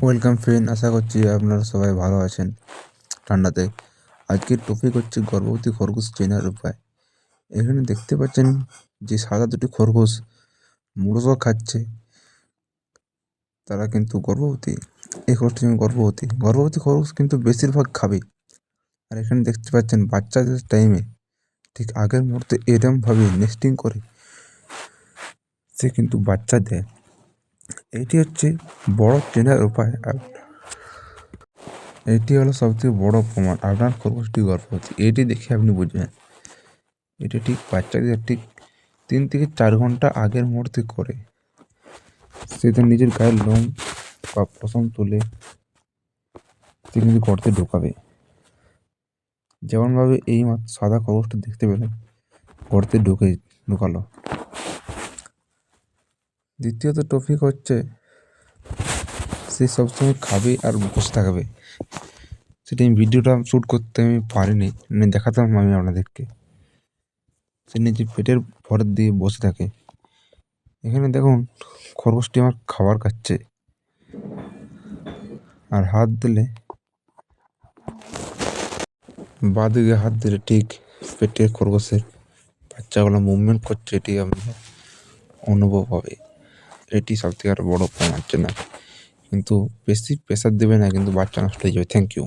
Welcome friend আশা করছি আপনারা সবাই ভালো আছেন ঠান্ডাতে। আজকের টপিক হচ্ছে গর্ভবতী খরগোশ চেনার উপায়। এখানে দেখতে পাচ্ছেন যে সাদা দুটি খরগোশ মুড়ো খাচ্ছে। তারা কিন্তু গর্ভবতী। এই খরগোশটি গর্ভবতী। গর্ভবতী খরগোশ কিন্তু বেশিরভাগ খাবে। আর এখানে দেখতে পাচ্ছেন বাচ্চাদের টাইমে ঠিক আগের মুহূর্তে এরমভাবে নেস্টিং করে সে কিন্তু বাচ্চা দেয়। এটি হচ্ছে বড় চেনার উপায়। এটি হলো সবথেকে বড় প্রমাণ। আপনার খরগোশটি গর্ভবতী এটি দেখে আপনি বুঝবেন। এটি ঠিক বাচ্চাদের ঠিক তিন থেকে চার ঘণ্টা আগের মুহূর্তে করে। সে তার নিজের গায়ের লোম বা পশম তুলে সে কিন্তু গর্তে ঢোকাবে। যেমনভাবে এই সাদা খরগোশটা দেখতে পেলেন, গর্তে ঢুকে ঢুকালো। দ্বিতীয়ত টপিক হচ্ছে সে সবসময় খাবে আর বসে থাকবে। সেটা আমি ভিডিওটা শ্যুট করতে আমি পারিনি মানে দেখাতাম আমি আপনাদেরকে। সে নিজের পেটের ভর দিয়ে বসে থাকে। এখানে দেখুন, খরগোশটি আমার খাবার খাচ্ছে। আর হাত দিলে, বাঁদিকে হাত দিলে ঠিক পেটের খরগোশের বাচ্চাগুলো মুভমেন্ট করছে, এটি আমি অনুভব হবে। এটি সব থেকে আর বড় প্রমাণ হচ্ছে না। কিন্তু বেশি প্রেশার দেবে না, কিন্তু বাচ্চা নষ্ট হয়ে যাবে। Thank you